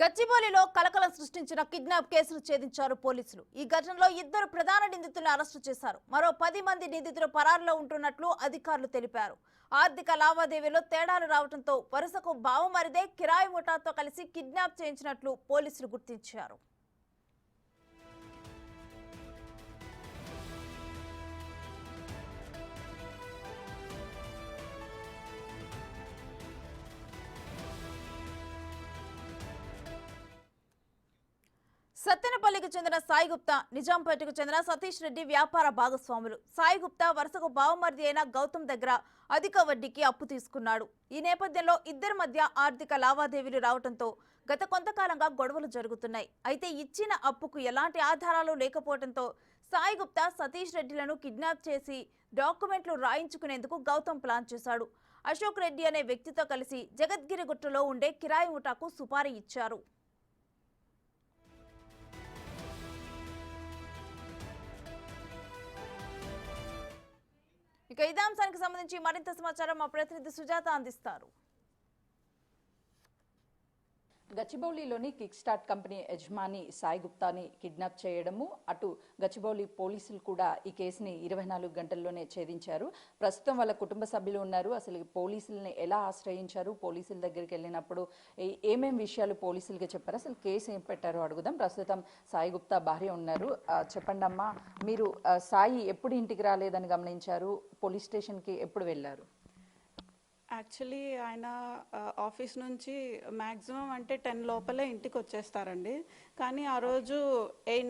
గచ్చిబౌలిలో కలకలం సృష్టించిన కిడ్నాప్ కేసును ఛేదించారు పోలీసులు. ఈ ఘటనలో ఇద్దరు ప్రధాన నిందితులను అరెస్టు చేశారు. మరో పది మంది నిందితులు పరారులో ఉంటున్నట్లు అధికారులు తెలిపారు. ఆర్థిక లావాదేవీలో తేడాలు రావడంతో వరుసకు బావమరిదే కిరాయి ముఠాతో కలిసి కిడ్నాప్ చేయించినట్లు పోలీసులు గుర్తించారు. సత్తెనపల్లికి చెందిన సాయి గుప్తా నిజాంపేటకు చెందిన సతీష్ రెడ్డి వ్యాపార భాగస్వాములు. సాయి గుప్తా వరుసకు బావమరిది అయిన గౌతమ్ దగ్గర అధిక వడ్డీకి అప్పు తీసుకున్నాడు. ఈ నేపథ్యంలో ఇద్దరి మధ్య ఆర్థిక లావాదేవీలు రావడంతో గత కొంతకాలంగా గొడవలు జరుగుతున్నాయి. అయితే ఇచ్చిన అప్పుకు ఎలాంటి ఆధారాలు లేకపోవడంతో సాయి గుప్తా సతీష్ రెడ్డిలను కిడ్నాప్ చేసి డాక్యుమెంట్లు రాయించుకునేందుకు గౌతమ్ ప్లాన్ చేశాడు. అశోక్ రెడ్డి అనే వ్యక్తితో కలిసి జగద్గిరిగుట్టలో ఉండే కిరాయి ముఠాకు సుపారీ ఇచ్చారు. ఇక ఇదే అంశానికి సంబంధించి మరింత సమాచారం మా ప్రతినిధి సుజాత అందిస్తారు. గచ్చిబౌలిలోని కిక్ స్టార్ట్ కంపెనీ యజమాని సాయి గుప్తాని కిడ్నాప్ చేయడము అటు గచ్చిబౌలి పోలీసులు కూడా ఈ కేసుని ఇరవై నాలుగు గంటల్లోనే ఛేదించారు. ప్రస్తుతం వాళ్ళ కుటుంబ సభ్యులు ఉన్నారు. అసలు పోలీసుల్ని ఎలా ఆశ్రయించారు? పోలీసుల దగ్గరికి వెళ్ళినప్పుడు ఏమేమి విషయాలు పోలీసులకి చెప్పారు? అసలు కేసు ఏం పెట్టారో అడుగుదాం. ప్రస్తుతం సాయి గుప్తా భార్య ఉన్నారు. చెప్పండి అమ్మా మీరు సాయి ఎప్పుడు ఇంటికి రాలేదని గమనించారు? పోలీస్ స్టేషన్కి ఎప్పుడు వెళ్ళారు? యాక్చువల్లీ ఆయన ఆఫీస్ నుంచి మ్యాక్సిమం అంటే టెన్ లోపలే ఇంటికి వచ్చేస్తారండి. కానీ ఆ రోజు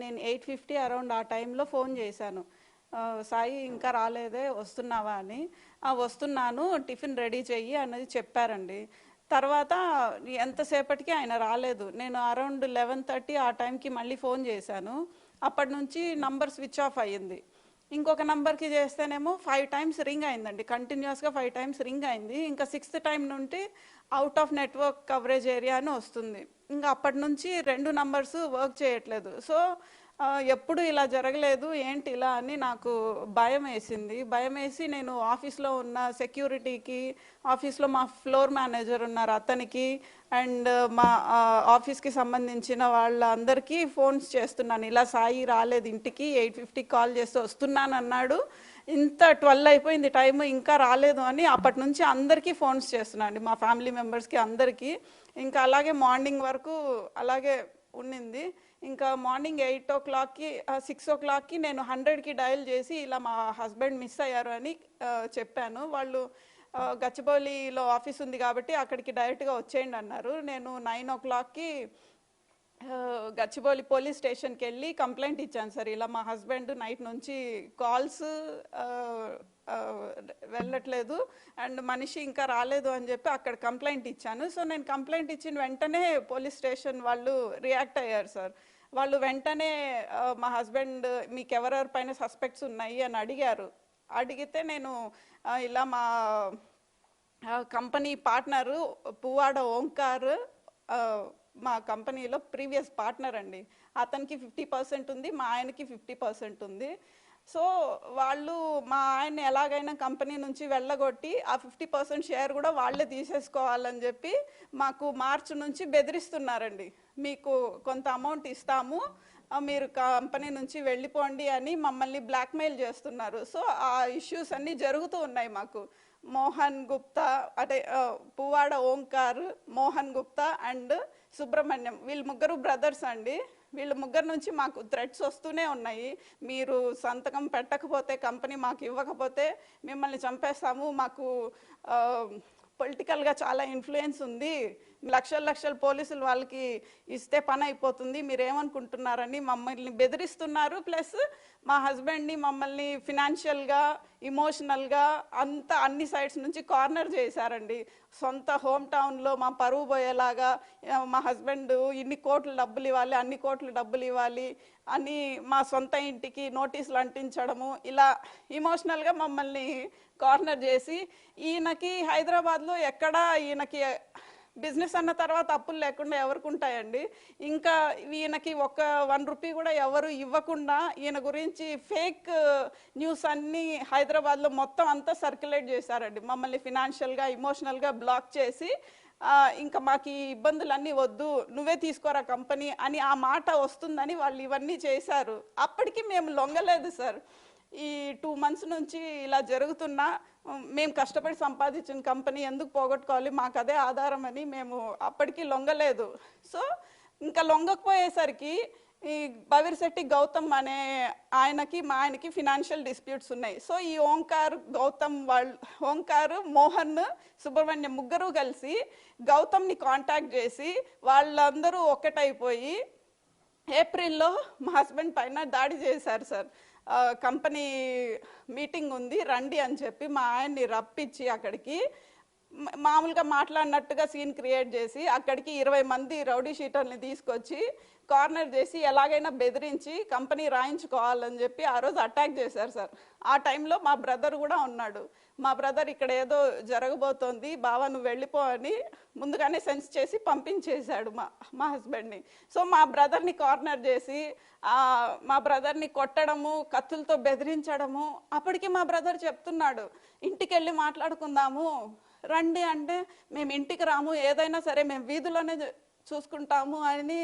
నేను ఎయిట్ ఫిఫ్టీ అరౌండ్ ఆ టైంలో ఫోన్ చేశాను. సాయి ఇంకా రాలేదే వస్తున్నావా అని. వస్తున్నాను టిఫిన్ రెడీ చెయ్యి అన్నది చెప్పారండి. తర్వాత ఎంతసేపటికి ఆయన రాలేదు. నేను అరౌండ్ లెవెన్ థర్టీ ఆ టైంకి మళ్ళీ ఫోన్ చేశాను. అప్పటి నుంచి నంబర్ స్విచ్ ఆఫ్ అయ్యింది. ఇంకొక నెంబర్కి చేస్తేనేమో ఫైవ్ టైమ్స్ రింగ్ అయిందండి. కంటిన్యూస్గా ఫైవ్ టైమ్స్ రింగ్ అయింది. ఇంకా సిక్స్త్ టైం నుండి out of network coverage area అని వస్తుంది. ఇంకా అప్పటి నుంచి రెండు నంబర్స్ వర్క్ చేయట్లేదు. సో ఎప్పుడు ఇలా జరగలేదు ఏంటి ఇలా అని నాకు భయం వేసింది. భయం వేసి నేను ఆఫీస్లో ఉన్న సెక్యూరిటీకి ఆఫీస్లో మా ఫ్లోర్ మేనేజర్ ఉన్నారు అతనికి అండ్ మా ఆఫీస్కి సంబంధించిన వాళ్ళందరికీ ఫోన్స్ చేస్తున్నాను. ఇలా సాయి రాలేదు ఇంటికి ఎయిట్ ఫిఫ్టీకి కాల్ చేస్తే వస్తున్నాను అన్నాడు ఇంత ట్వెల్వ్ అయిపోయింది టైం ఇంకా రాలేదు అని అప్పటి నుంచి అందరికీ ఫోన్స్ చేస్తున్నాను మా ఫ్యామిలీ మెంబర్స్కి అందరికీ. ఇంకా అలాగే మార్నింగ్ వరకు అలాగే ఉండింది ఇంకా మార్నింగ్ ఎయిట్ ఓ క్లాక్కి సిక్స్ ఓ క్లాక్కి నేను హండ్రెడ్కి డయల్ చేసి ఇలా మా హస్బెండ్ మిస్ అయ్యారు అని చెప్పాను. వాళ్ళు గచ్చిబౌలిలో ఆఫీస్ ఉంది కాబట్టి అక్కడికి డైరెక్ట్గా వచ్చేయండి అన్నారు. నేను నైన్ ఓ క్లాక్కి గచ్చిబౌలి పోలీస్ స్టేషన్కి వెళ్ళి కంప్లైంట్ ఇచ్చాను సార్. ఇలా మా హస్బెండ్ నైట్ నుంచి కాల్స్ వెళ్ళట్లేదు. అండ్ మనిషి ఇంకా రాలేదు అని చెప్పి అక్కడ కంప్లైంట్ ఇచ్చాను. సో నేను కంప్లైంట్ ఇచ్చిన వెంటనే పోలీస్ స్టేషన్ వాళ్ళు రియాక్ట్ అయ్యారు సార్. వాళ్ళు వెంటనే మా హస్బెండ్ మీకు ఎవరెవరి పైన సస్పెక్ట్స్ ఉన్నాయి అని అడిగారు. అడిగితే నేను ఇలా మా కంపెనీ పార్ట్నరు పువ్వాడ ఓంకార్ మా కంపెనీలో ప్రీవియస్ పార్ట్నర్ అండి. అతనికి ఫిఫ్టీ పర్సెంట్ ఉంది మా ఆయనకి ఫిఫ్టీ పర్సెంట్ ఉంది. సో వాళ్ళు మా ఆయన ఎలాగైనా కంపెనీ నుంచి వెళ్ళగొట్టి ఆ ఫిఫ్టీ పర్సెంట్ షేర్ కూడా వాళ్ళే తీసేసుకోవాలని చెప్పి మాకు మార్చ్ నుంచి బెదిరిస్తున్నారండి. మీకు కొంత అమౌంట్ ఇస్తాము మీరు కంపెనీ నుంచి వెళ్ళిపోండి అని మమ్మల్ని బ్లాక్మెయిల్ చేస్తున్నారు. సో ఆ ఇష్యూస్ అన్నీ జరుగుతూ ఉన్నాయి మాకు. మోహన్ గుప్తా అంటే పువ్వాడ ఓంకార్ మోహన్ గుప్తా అండ్ సుబ్రహ్మణ్యం వీళ్ళు ముగ్గురు బ్రదర్స్ అండి. వీళ్ళు ముగ్గురు నుంచి మాకు థ్రెడ్స్ వస్తూనే ఉన్నాయి. మీరు సంతకం పెట్టకపోతే కంపెనీ మాకు ఇవ్వకపోతే మిమ్మల్ని చంపేస్తాము. మాకు పొలిటికల్గా చాలా ఇన్ఫ్లుయెన్స్ ఉంది. లక్షల లక్షల పోలీసులు వాళ్ళకి ఇస్తే పని అయిపోతుంది మీరు ఏమనుకుంటున్నారని మమ్మల్ని బెదిరిస్తున్నారు. ప్లస్ మా హస్బెండ్ని మమ్మల్ని ఫినాన్షియల్గా ఇమోషనల్గా అంత అన్ని సైడ్స్ నుంచి కార్నర్ చేశారండి. సొంత హోమ్ టౌన్లో మా పరువు పోయేలాగా మా హస్బెండ్ ఇన్ని కోట్లు డబ్బులు ఇవ్వాలి అన్ని కోట్లు డబ్బులు ఇవ్వాలి అని మా సొంత ఇంటికి నోటీసులు అంటించడము ఇలా ఇమోషనల్గా మమ్మల్ని కార్నర్ చేసి ఈయనకి హైదరాబాద్లో ఎక్కడ ఈయనకి బిజినెస్ అన్న తర్వాత అప్పులు లేకుండా ఎవరికి ఉంటాయండి? ఇంకా ఈయనకి ఒక వన్ రూపీ కూడా ఎవరు ఇవ్వకుండా ఈయన గురించి ఫేక్ న్యూస్ అన్ని హైదరాబాద్లో మొత్తం అంతా సర్క్యులేట్ చేశారండి. మమ్మల్ని ఫినాన్షియల్గా ఇమోషనల్గా బ్లాక్ చేసి ఇంకా మాకు ఈ ఇబ్బందులన్నీ వద్దు నువ్వే తీసుకోరా కంపెనీ అని ఆ మాట వస్తుందని వాళ్ళు ఇవన్నీ చేశారు. అప్పటికి మేము లొంగలేదు సార్. ఈ టూ మంత్స్ నుంచి ఇలా జరుగుతున్నా మేము కష్టపడి సంపాదించిన కంపెనీ ఎందుకు పోగొట్టుకోవాలి? మాకు అదే ఆధారం అని మేము అప్పటికి లొంగలేదు. సో ఇంకా లొంగకపోయేసరికి ఈ బవిరిశెట్టి గౌతమ్ అనే ఆయనకి మా ఆయనకి ఫినాన్షియల్ డిస్ప్యూట్స్ ఉన్నాయి. సో ఈ ఓంకార్ గౌతమ్ వాళ్ళు ఓంకార్ మోహన్ సుబ్రహ్మణ్యం ముగ్గురు కలిసి గౌతమ్ని కాంటాక్ట్ చేసి వాళ్ళందరూ ఒకటైపోయి ఏప్రిల్లో మా హస్బెండ్ పైన దాడి చేశారు సార్. కంపెనీ మీటింగ్ ఉంది రండి అని చెప్పి మా ఆయన్ని రప్పించి అక్కడికి మామూలుగా మాట్లాడినట్టుగా సీన్ క్రియేట్ చేసి అక్కడికి ఇరవై మంది రౌడీ షీటర్ని తీసుకొచ్చి కార్నర్ చేసి ఎలాగైనా బెదిరించి కంపెనీ రాయించుకోవాలని చెప్పి ఆ రోజు అటాక్ చేశారు సార్. ఆ టైంలో మా బ్రదర్ కూడా ఉన్నాడు. మా బ్రదర్ ఇక్కడ ఏదో జరగబోతోంది బావా నువ్వు వెళ్ళిపో అని ముందుగానే సెన్స్ చేసి పంపించేశాడు మా మా హస్బెండ్ని సో మా బ్రదర్ని కార్నర్ చేసి మా బ్రదర్ని కొట్టడము కత్తులతో బెదిరించడము అప్పటికి మా బ్రదర్ చెప్తున్నాడు ఇంటికి వెళ్ళి మాట్లాడుకుందాము రండి అంటే మేము ఇంటికి రాము ఏదైనా సరే మేము వీధిలోనే చూసుకుంటాము అని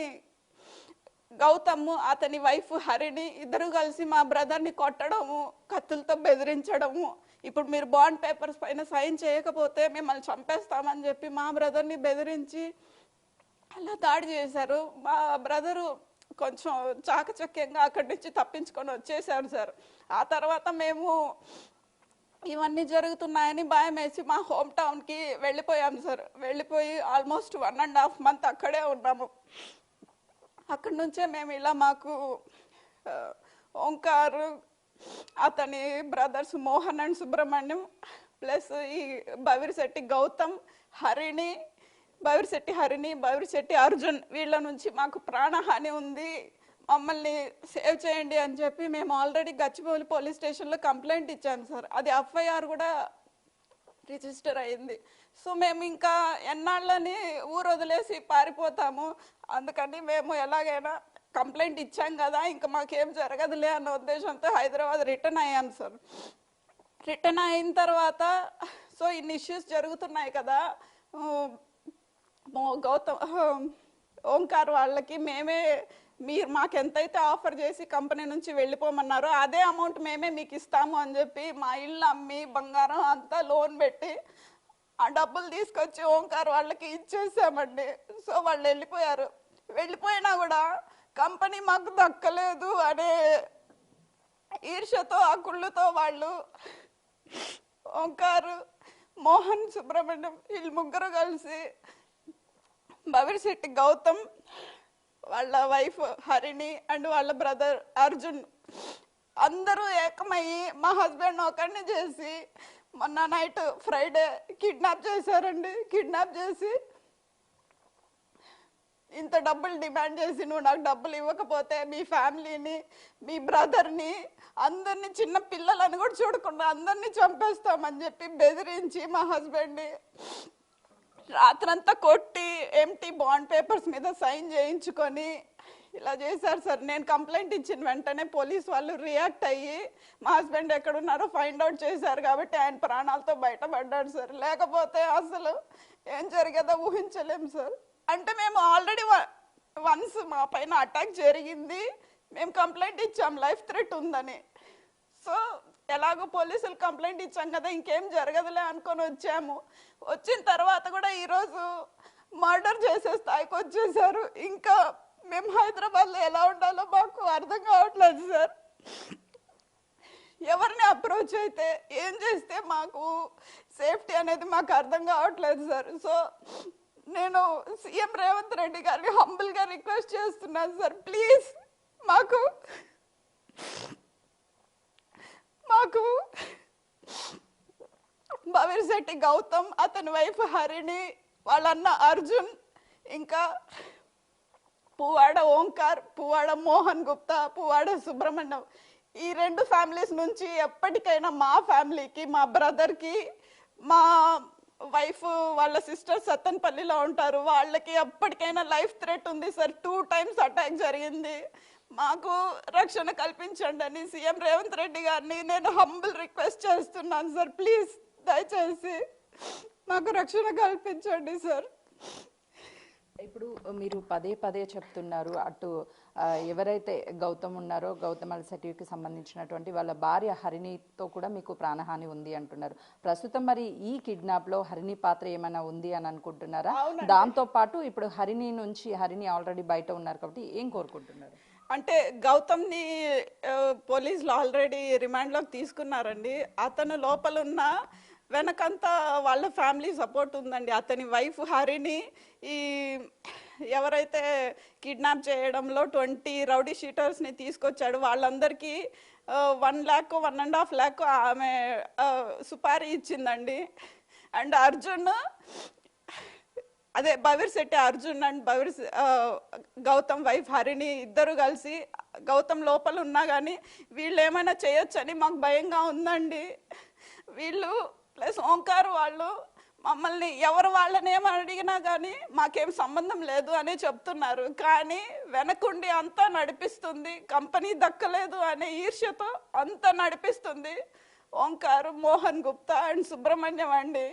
గౌతమ్ అతని వైఫ్ హరిణి ఇద్దరు కలిసి మా బ్రదర్ని కొట్టడము కత్తులతో బెదిరించడము. ఇప్పుడు మీరు బాండ్ పేపర్స్ పైన సైన్ చేయకపోతే మిమ్మల్ని చంపేస్తామని చెప్పి మా బ్రదర్ని బెదిరించి అలా దాడి చేశారు. మా బ్రదరు కొంచెం చాకచక్యంగా అక్కడి నుంచి తప్పించుకొని వచ్చేసారు సార్. ఆ తర్వాత మేము ఇవన్నీ జరుగుతున్నాయని భయం వేసి మా హోమ్ టౌన్కి వెళ్ళిపోయాం సార్. వెళ్ళిపోయి almost one and half month అక్కడే ఉన్నాము. అక్కడి నుంచే మేము ఇలా మాకు ఓంకార్ అతని brothers Mohan and Subrahmanyam plus ఈ బవిరిశెట్టి గౌతమ్ హరిణి బవిరిశెట్టి హరిణి బవిరిశెట్టి అర్జున్ వీళ్ళ నుంచి మాకు ప్రాణహాని ఉంది. మమ్మల్ని సేవ్ చేయండి అని చెప్పి మేము ఆల్రెడీ గచ్చిబౌలి పోలీస్ స్టేషన్లో కంప్లైంట్ ఇచ్చాను సార్. అది ఎఫ్ఐఆర్ కూడా రిజిస్టర్ అయింది. సో మేము ఇంకా ఎన్నాళ్ళని ఊరు వదిలేసి పారిపోతాము. అందుకని మేము ఎలాగైనా కంప్లైంట్ ఇచ్చాం కదా ఇంకా మాకేం జరగదులే అన్న ఉద్దేశంతో హైదరాబాద్ రిటర్న్ అయ్యాను సార్. రిటర్న్ అయిన తర్వాత సో ఇన్ని ఇష్యూస్ జరుగుతున్నాయి కదా గౌతమ్ ఓంకార్ వాళ్ళకి మేమే మీరు మాకు ఎంతైతే ఆఫర్ చేసి కంపెనీ నుంచి వెళ్ళిపోమన్నారో అదే అమౌంట్ మేమే మీకు ఇస్తాము అని చెప్పి మా ఇల్లు అమ్మి బంగారం అంతా లోన్ పెట్టి ఆ డబ్బులు తీసుకొచ్చి ఓంకార్ వాళ్ళకి ఇచ్చేసామండి. సో వాళ్ళు వెళ్ళిపోయారు. వెళ్ళిపోయినా కూడా కంపెనీ మాకు దక్కలేదు అనే ఈర్షతో ఆ కుళ్ళుతో వాళ్ళు ఓంకారు మోహన్ సుబ్రహ్మణ్యం వీళ్ళు ముగ్గురు కలిసి బవిరిశెట్టి గౌతమ్ వాళ్ళ వైఫ్ హరిణి అండ్ వాళ్ళ బ్రదర్ అర్జున్ అందరూ ఏకమయ్యి మా హస్బెండ్ ఒకరిని చేసి మొన్న నైట్ ఫ్రైడే కిడ్నాప్ చేశారండి. కిడ్నాప్ చేసి ఇంత డబ్బులు డిమాండ్ చేసి నువ్వు నాకు డబ్బులు ఇవ్వకపోతే మీ ఫ్యామిలీని మీ బ్రదర్ని అందరినీ చిన్న పిల్లలని కూడా చూడకుండా అందరినీ చంపేస్తామని చెప్పి బెదిరించి మా హస్బెండ్ని రాత్రంతా కొట్టి ఎంటీ బాండ్ పేపర్స్ మీద సైన్ చేయించుకొని ఇలా చేశారు సార్. నేను కంప్లైంట్ ఇచ్చిన వెంటనే పోలీస్ వాళ్ళు రియాక్ట్ అయ్యి మా హస్బెండ్ ఎక్కడున్నారో ఫైండ్ అవుట్ చేశారు కాబట్టి ఆయన ప్రాణాలతో బయటపడ్డాడు సార్. లేకపోతే అసలు ఏం జరిగేదో ఊహించలేము సార్. అంటే మేము ఆల్రెడీ వన్స్ మా పైన అటాక్ జరిగింది. మేము కంప్లైంట్ ఇచ్చాం. లైఫ్ థ్రెట్ ఉందని. సో ఎలాగో పోలీసులు కంప్లైంట్ ఇచ్చాం కదా ఇంకేం జరగదులే అనుకొని వచ్చాము. వచ్చిన తర్వాత కూడా ఈరోజు మర్డర్ చేసే స్థాయికి వచ్చేసారు. ఇంకా మేము హైదరాబాద్లో ఎలా ఉండాలో మాకు అర్థం కావట్లేదు సార్. ఎవరిని అప్రోచ్ అయితే ఏం చేస్తే మాకు సేఫ్టీ అనేది మాకు అర్థం కావట్లేదు సార్. సో నేను సీఎం రేవంత్ రెడ్డి గారిని హంబుల్గా రిక్వెస్ట్ చేస్తున్నాను సార్. ప్లీజ్ మాకు మాకు భవిర్శెట్టి గౌతమ్ అతని వైఫ్ హరిణి వాళ్ళన్న అర్జున్ ఇంకా పువ్వాడ ఓంకార్ పువ్వాడ మోహన్ గుప్తా పువ్వాడ సుబ్రహ్మణ్యం. ఈ రెండు ఫ్యామిలీస్ నుంచి ఎప్పటికైనా మా ఫ్యామిలీకి మా బ్రదర్కి మా వైఫ్ వాళ్ళ సిస్టర్ సత్తన్పల్లిలో ఉంటారు. వాళ్ళకి ఎప్పటికైనా లైఫ్ థ్రెట్ ఉంది సార్. టూ టైమ్స్ అటాక్ జరిగింది. మాకు రక్షణ కల్పించండి అని సీఎం రేవంత్ రెడ్డి గారిని నేను హంబుల్ రిక్వెస్ట్ చేస్తున్నాను సార్ ప్లీజ్ దయచేసి మాకు రక్షణ కల్పించండి సార్ ఇప్పుడు మీరు పదే పదే చెప్తున్నారు అటు ఎవరైతే గౌతమ్ ఉన్నారో గౌతమ్ అల్సటివ్కి సంబంధించినటువంటి వాళ్ళ భార్య హరిణితో కూడా మీకు ప్రాణహాని ఉంది అంటున్నారు. ప్రస్తుతం మరి ఈ కిడ్నాప్లో హరిణి పాత్ర ఏమైనా ఉంది అని అనుకుంటున్నారా? దాంతో పాటు ఇప్పుడు హరిణి నుంచి హరిణి ఆల్రెడీ బయట ఉన్నారు కాబట్టి ఏం కోరుకుంటున్నారు? అంటే గౌతమ్ని పోలీసులు ఆల్రెడీ రిమాండ్లోకి తీసుకున్నారండి. అతను లోపల ఉన్న వెనకంతా వాళ్ళ ఫ్యామిలీ సపోర్ట్ ఉందండి. అతని వైఫ్ హరిని ఈ ఎవరైతే కిడ్నాప్ చేయడంలో ట్వంటీ రౌడీ షీటర్స్ని తీసుకొచ్చాడు వాళ్ళందరికీ one lakh one and half lakh ఆమె సుపారీ ఇచ్చిందండి. అండ్ అర్జున్ అదే బవిర్ శెట్టి అర్జున్ అండ్ బవిర్ గౌతమ్ వైఫ్ హరిణి ఇద్దరు కలిసి గౌతమ్ లోపల ఉన్నా కానీ వీళ్ళు ఏమైనా చేయొచ్చని మాకు భయంగా ఉందండి. వీళ్ళు ప్లస్ ఓంకార్ వాళ్ళు మమ్మల్ని ఎవరు వాళ్ళని అడిగినా కానీ మాకేం సంబంధం లేదు అని చెప్తున్నారు. కానీ వెనకుండి అంతా నడిపిస్తుంది. కంపెనీ దక్కలేదు అనే ఈర్ష్యతో అంతా నడిపిస్తుంది ఓంకారు మోహన్ గుప్తా అండ్ సుబ్రహ్మణ్యం అండి.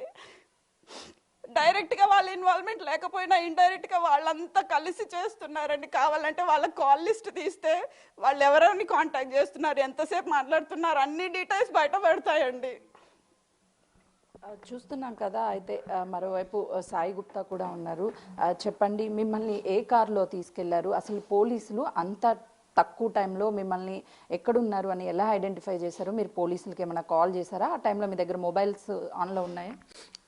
డైరెక్ట్గా వాళ్ళ ఇన్వాల్వ్మెంట్ లేకపోయినా ఇండైరెక్ట్గా వాళ్ళంతా కలిసి చేస్తున్నారండి కావాలంటే వాళ్ళ కాల్ లిస్ట్ తీస్తే వాళ్ళు ఎవరెవరిని కాంటాక్ట్ చేస్తున్నారు ఎంతసేపు మాట్లాడుతున్నారు అన్ని డీటెయిల్స్ బయట పెడతాయండి. చూస్తున్నాం కదా అయితే మరోవైపు సాయి గుప్తా కూడా ఉన్నారు. చెప్పండి మిమ్మల్ని ఏ కారులో తీసుకెళ్ళారు? అసలు పోలీసులు అంత తక్కువ టైంలో మిమ్మల్ని ఎక్కడున్నారు అని ఎలా ఐడెంటిఫై చేశారు? మీరు పోలీసులకి ఏమైనా కాల్ చేశారా? ఆ టైంలో మీ దగ్గర మొబైల్స్ ఆన్లో ఉన్నాయా?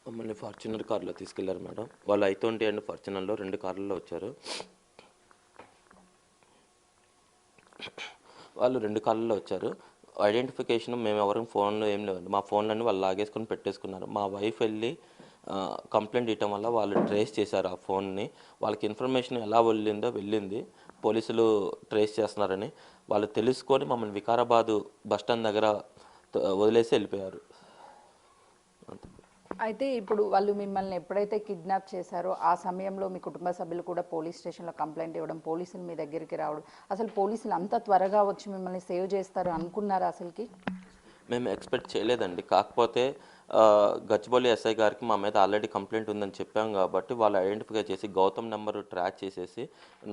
మమ్మల్ని ఫార్చునర్ కార్లో తీసుకెళ్ళారు మేడం. వాళ్ళు ఐతోంటి అండ్ ఫార్చునర్లో రెండు కార్లలో వచ్చారు. వాళ్ళు రెండు కార్లలో వచ్చారు. ఐడెంటిఫికేషన్ మేము ఎవరి ఫోన్లో ఏం లేవండి. మా ఫోన్లన్నీ వాళ్ళు లాగేసుకొని పెట్టేసుకున్నారు. మా వైఫ్ వెళ్ళి కంప్లైంట్ ఇవ్వటం వల్ల వాళ్ళు ట్రేస్ చేశారు ఆ ఫోన్ని. వాళ్ళకి ఇన్ఫర్మేషన్ ఎలా వెళ్ళిందో వెళ్ళింది. పోలీసులు ట్రేస్ చేస్తున్నారని వాళ్ళు తెలుసుకొని మమ్మల్ని వికారాబాదు బస్ స్టాండ్ దగ్గర వదిలేసి వెళ్ళిపోయారు. అయితే ఇప్పుడు వాళ్ళు మిమ్మల్ని ఎప్పుడైతే కిడ్నాప్ చేశారో ఆ సమయంలో మీ కుటుంబ సభ్యులు కూడా పోలీస్ స్టేషన్లో కంప్లైంట్ ఇవ్వడం పోలీసులు మీ దగ్గరికి రావడం అసలు పోలీసులు అంత త్వరగా వచ్చి మిమ్మల్ని సేవ్ చేస్తారు అనుకున్నారా అసలుకి? మేము ఎక్స్పెక్ట్ చేయలేదండి. కాకపోతే గచ్చిబౌలి ఎస్ఐ గారికి మా మీద ఆల్రెడీ కంప్లైంట్ ఉందని చెప్పాం కాబట్టి వాళ్ళు ఐడెంటిఫై చేసి గౌతమ్ నెంబరు ట్రాక్ చేసేసి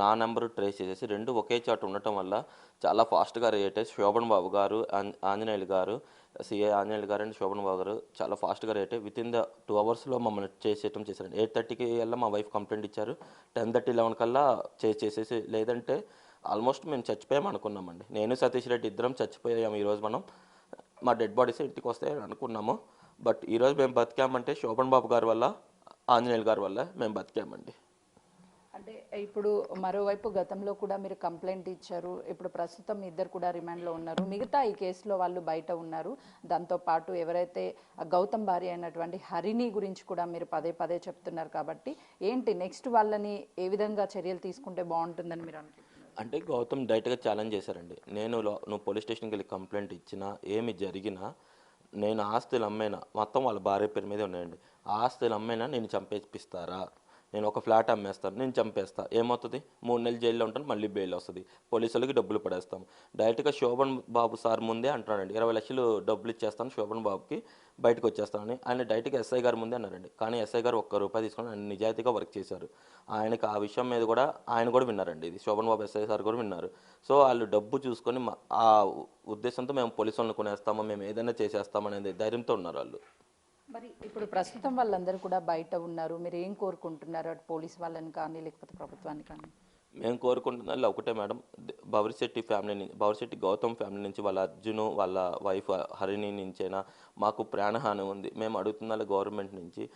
నా నెంబరు ట్రేస్ చేసేసి రెండు ఒకే చోట ఉండటం వల్ల చాలా ఫాస్ట్గా రియేట్ శోభన్ బాబు గారు ఆంజనేయులు గారు సీఏ ఆంజనేయులు గారు అండ్ శోభన్ బాబు గారు. చాలా ఫాస్ట్గా rate with in the two అవర్స్లో మమ్మల్ని చేసేయటం చేశారండి. ఎయిట్ థర్టీకి వెళ్ళా మా వైఫ్ కంప్లైంట్ ఇచ్చారు. టెన్ థర్టీ లెవెన్ కల్లా చేసి చేసేసి లేదంటే ఆల్మోస్ట్ మేము చచ్చిపోయాం అనుకున్నామండి. నేను సతీష్ రెడ్డి ఇద్దరం చచ్చిపోయాము ఈరోజు మనం. మా డెడ్ బాడీస్ ఇంటికి వస్తాయని అనుకున్నాము. బట్ ఈరోజు మేము బతికామంటే శోభన్ బాబు గారి వల్ల ఆంజనేయులు గారి వల్ల మేము బతికామండి. అంటే ఇప్పుడు మరోవైపు గతంలో కూడా మీరు కంప్లైంట్ ఇచ్చారు. ఇప్పుడు ప్రస్తుతం ఇద్దరు కూడా రిమాండ్లో ఉన్నారు. మిగతా ఈ కేసులో వాళ్ళు బయట ఉన్నారు. దాంతో పాటు ఎవరైతే గౌతమ్ భార్య అయినటువంటి హరిణి గురించి కూడా మీరు పదే పదే చెప్తున్నారు కాబట్టి ఏంటి నెక్స్ట్ వాళ్ళని ఏ విధంగా చర్యలు తీసుకుంటే బాగుంటుందని మీరు అనుకుంటున్నారు? అంటే గౌతమ్ డైరెక్ట్గా ఛాలెంజ్ చేశారండి. నేను లో- నువ్వు పోలీస్ స్టేషన్కి వెళ్ళి కంప్లైంట్ ఇచ్చినా ఏమి జరిగినా నేను ఆస్తులు అమ్మైనా మొత్తం వాళ్ళ భార్య పేరు మీదే ఉన్నాయండి. ఆ ఆస్తులు అమ్మైనా నేను చంపేపిస్తారా? నేను ఒక ఫ్లాట్ అమ్మేస్తాను నేను చంపేస్తా. ఏమవుతుంది? మూడు నెలలు జైల్లో ఉంటాను మళ్ళీ బెయిల్ వస్తుంది. పోలీసులకి డబ్బులు పడేస్తాం. డైరెక్ట్గా శోభన్ బాబు సార్ ముందే అంటున్నాడండి ఇరవై లక్షలు డబ్బులు ఇచ్చేస్తాను శోభన్ బాబుకి బయటకు వచ్చేస్తానని. ఆయన డైరెక్ట్గా ఎస్ఐ గారు ముందే అన్నారండి. కానీ ఎస్ఐ గారు ఒక్క రూపాయి తీసుకొని ఆయన నిజాయితీగా వర్క్ చేశారు. ఆయనకి ఆ విషయం మీద కూడా ఆయన కూడా విన్నారండి. ఇది శోభన్ బాబు ఎస్ఐ సార్ కూడా విన్నారు. సో వాళ్ళు డబ్బు చూసుకొని మా- ఆ ఉద్దేశంతో మేము పోలీసు వాళ్ళని కొనేస్తాము మేము ఏదైనా చేసేస్తామనేది ధైర్యంతో ఉన్నారు వాళ్ళు. మరి ఇప్పుడు ప్రస్తుతం వాళ్ళందరూ కూడా బయట ఉన్నారు. మీరు ఏం కోరుకుంటున్నారు? అటు పోలీస్ వాళ్ళని కానీ లేకపోతే ప్రభుత్వాన్ని కానీ? మేము కోరుకుంటున్నది ఒకటే మేడం. భవరిశెట్టి ఫ్యామిలీ నుంచి గౌతమ్ ఫ్యామిలీ నుంచి వాళ్ళ అర్జును వాళ్ళ వైఫ్ హరిణి నుంచైనా మాకు ప్రాణహాని ఉంది. మేము అడుగుతున్న గవర్నమెంట్ నుంచి.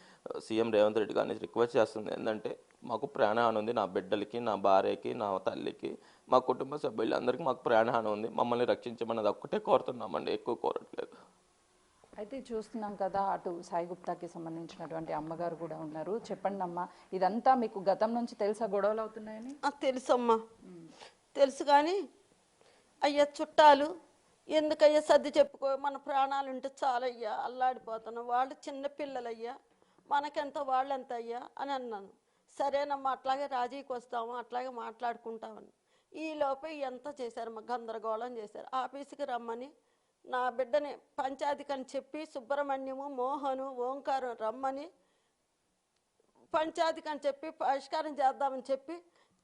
సీఎం రేవంత్ రెడ్డి గారిని రిక్వెస్ట్ చేస్తుంది ఏంటంటే మాకు ప్రాణహాని ఉంది నా బిడ్డలకి నా భార్యకి నా తల్లికి మా కుటుంబ సభ్యులందరికీ మాకు ప్రాణహాని ఉంది. మమ్మల్ని రక్షించమన్నది ఒక్కటే కోరుతున్నామండి. ఎక్కువ కోరట్లేదు. అయితే చూస్తున్నాం కదా అటు సాయిగుప్తాకి సంబంధించినటువంటి అమ్మగారు కూడా ఉన్నారు. చెప్పండి అమ్మా ఇదంతా మీకు గతం నుంచి తెలుసా గొడవలు అవుతున్నాయని? తెలుసమ్మా. తెలుసు కానీ అయ్యా చుట్టాలు ఎందుకయ్యా సర్ది చెప్పుకో మన ప్రాణాలు ఉంటే చాలయ్యా అల్లాడిపోతున్నాం. వాళ్ళు చిన్న పిల్లలయ్యా మనకెంత వాళ్ళెంత అయ్యా అని అన్నాను. సరేనమ్మా అట్లాగే రాజీకి వస్తాము అట్లాగే మాట్లాడుకుంటామని. ఈలోపే ఎంత చేశారు మా గందరగోళం చేశారు. ఆఫీస్కి రమ్మని నా బిడ్డని పంచాయతీకి అని చెప్పి సుబ్రహ్మణ్యము మోహను ఓంకారం రమ్మని పంచాయతీకి అని చెప్పి పరిష్కారం చేద్దామని చెప్పి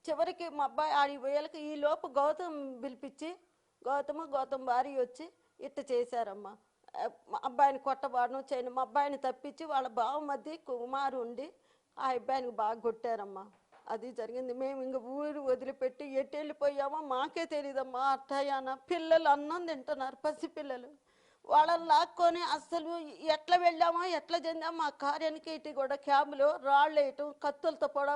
చివరికి మా అబ్బాయి ఆడి వేలకు ఈలోపు గౌతమ్ పిలిపించి గౌతమ్ గౌతమ్ భార్య వచ్చి ఇట్ట చేశారమ్మా. మా అబ్బాయిని కొట్టబాడను చేయను. మా అబ్బాయిని తప్పించి వాళ్ళ బావ మధ్య కుమారు ఉండి ఆ అబ్బాయిని బాగా కొట్టారమ్మా. అది జరిగింది. మేము ఇంక ఊరు వదిలిపెట్టి ఎటు వెళ్ళిపోయామో మాకే తెలియదమ్మా అట్టయాన పిల్లలు అన్నం తింటున్నారు పసిపిల్లలు వాళ్ళని లాక్కొని అస్సలు ఎట్లా వెళ్ళామో ఎట్లా చెందామో మా కార్యానికి ఇటు కూడా క్యాబ్లో రాళ్ళు వేయటం కత్తులతో కూడా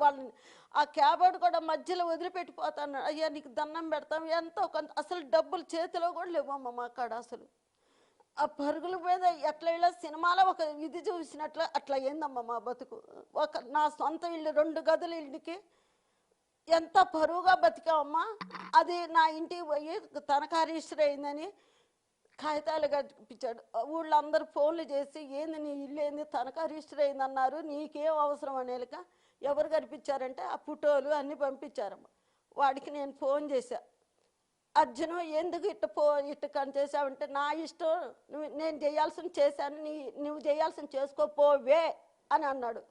వాళ్ళని ఆ క్యాబోర్డ్ కూడా మధ్యలో వదిలిపెట్టిపోతాను అయ్యా నీకు దండం పెడతాం. ఎంతో కొంత అసలు డబ్బులు చేతిలో కూడా లేవమ్మ మా కాడ అసలు. ఆ పరుగుల మీద ఎట్లా ఇలా సినిమాలో ఒక ఇది చూసినట్లు అట్లా అయిందమ్మా మా బతుకు. ఒక నా సొంత ఇల్లు రెండు గదుల ఇంటికి ఎంత పరువుగా బతికామమ్మా అది నా ఇంటికి పోయి తనఖా రిజిస్టర్ అయిందని కాగితాలు కట్టించాడు ఊళ్ళో అందరు ఫోన్లు చేసి ఏంది నీ ఇల్లు ఏంది? తనఖా రిజిస్టర్ అయిందన్నారు. నీకేం అవసరం అనేక ఎవరు కనిపించారంటే ఆ ఫోటోలు అన్నీ పంపించారమ్మా. వాడికి నేను ఫోన్ చేశాను అర్జును ఎందుకు ఇట్ట పో ఇట్ట కని చేసావంటే నా ఇష్టం నువ్వు నేను చేయాల్సిన చేశాను నీ నువ్వు చేయాల్సిన చేసుకోపోవే అని అన్నాడు.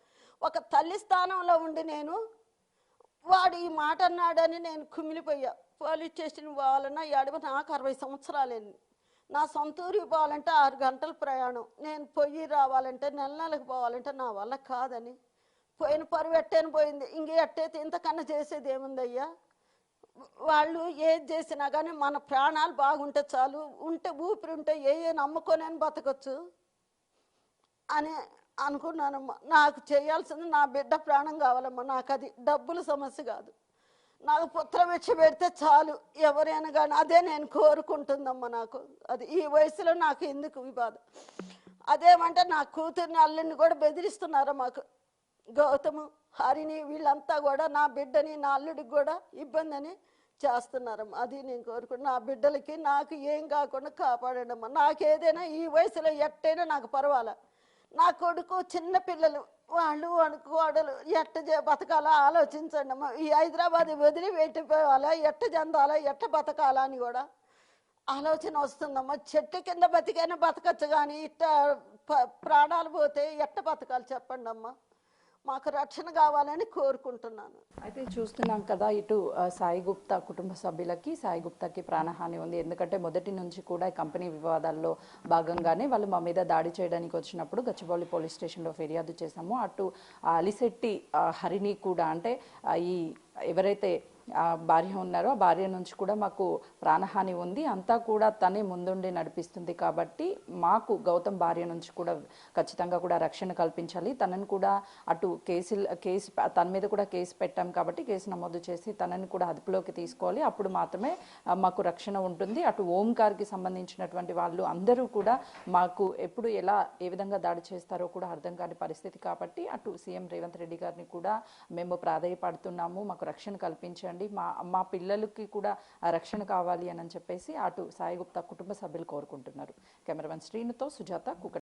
ఒక తల్లి స్థానంలో ఉండి నేను వాడు ఈ మాట అన్నాడని నేను కుమిలిపోయా. పోలీస్ స్టేషన్ పోవాలన్నా ఎడమ నాకు అరవై సంవత్సరాలైంది. నా సొంత ఊరికి పోవాలంటే ఆరు గంటల ప్రయాణం. నేను పొయ్యి రావాలంటే నెల నెలకు పోవాలంటే నా వల్ల కాదని. పోయిన పరువు పోయింది. ఇంక ఎట్టయితే ఇంతకన్నా చేసేది ఏముందయ్యా? వాళ్ళు ఏది చేసినా కానీ మన ప్రాణాలు బాగుంటే చాలు ఉంటే ఊపిరి ఉంటే ఏ ఏ నమ్ముకొని బతకచ్చు అని అనుకున్నానమ్మా. నాకు చేయాల్సింది నా బిడ్డ ప్రాణం కావాలమ్మా. నాకు అది డబ్బుల సమస్య కాదు. నాకు పుత్రం ఇచ్చి పెడితే చాలు ఎవరైనా కానీ. అదే నేను కోరుకుంటుందమ్మా నాకు. అది ఈ వయసులో నాకు ఎందుకు ఈ బాధ? అదేమంటే నా కూతుర్ని అల్లుని కూడా బెదిరిస్తున్నారు మాకు గౌతము? హరిని వీళ్ళంతా కూడా నా బిడ్డని నా అల్లుడికి కూడా ఇబ్బంది అని చేస్తున్నారమ్మా. అది నేను కోరుకుంటున్నా. నా బిడ్డలకి నాకు ఏం కాకుండా కాపాడండమ్మా. నాకు ఏదైనా ఈ వయసులో ఎట్టైనా నాకు పర్వాలా. నా కొడుకు చిన్న పిల్లలు వాళ్ళు అనుకోడలు ఎట్ట బతకాలా? ఆలోచించండి అమ్మా ఈ హైదరాబాద్ వదిలి వెళ్ళిపోవాలా? ఎట్ట చెందాలా? ఎట్ట బతకాలా అని కూడా ఆలోచన వస్తుందమ్మా. చెట్టు కింద బతికైనా బతకచ్చు కానీ ఇట్ట ప్రాణాలు పోతే ఎట్ట బతకాలి చెప్పండి అమ్మా మాకు రక్షణ కావాలని కోరుకుంటున్నాను. అయితే చూస్తున్నాం కదా ఇటు సాయి గుప్తా కుటుంబ సభ్యులకి సాయి గుప్తాకి ప్రాణహాని ఉంది. ఎందుకంటే మొదటి నుంచి కూడా ఈ కంపెనీ వివాదాల్లో భాగంగానే వాళ్ళు మా మీద దాడి చేయడానికి వచ్చినప్పుడు గచ్చిబౌలి పోలీస్ స్టేషన్లో ఫిర్యాదు చేశాము. అటు అలిశెట్టి హరిని కూడా అంటే ఈ ఎవరైతే భార్య ఉన్నారో. ఆ భార్య నుంచి కూడా మాకు ప్రాణహాని ఉంది. అంతా కూడా తనే ముందుండి నడిపిస్తుంది కాబట్టి మాకు గౌతమ్ భార్య నుంచి కూడా ఖచ్చితంగా కూడా రక్షణ కల్పించాలి. తనని కూడా అటు కేసులు కేసు తన మీద కూడా కేసు పెట్టాం కాబట్టి కేసు నమోదు చేసి తనని కూడా అదుపులోకి తీసుకోవాలి. అప్పుడు మాత్రమే మాకు రక్షణ ఉంటుంది. అటు ఓంకార్కి సంబంధించినటువంటి వాళ్ళు అందరూ కూడా మాకు ఎప్పుడు ఎలా ఏ విధంగా దాడి చేస్తారో కూడా అర్థం కాని పరిస్థితి కాబట్టి అటు సీఎం రేవంత్ రెడ్డి గారిని కూడా మేము ప్రాధాయపడుతున్నాము. మాకు రక్షణ కల్పించండి. మా మా పిల్లలకి కూడా రక్షణ కావాలి అని చెప్పేసి అటు సాయిగుప్త కుటుంబ సభ్యులు కోరుకుంటున్నారు. కెమెరామెన్ శ్రీనుతో సుజాత కుక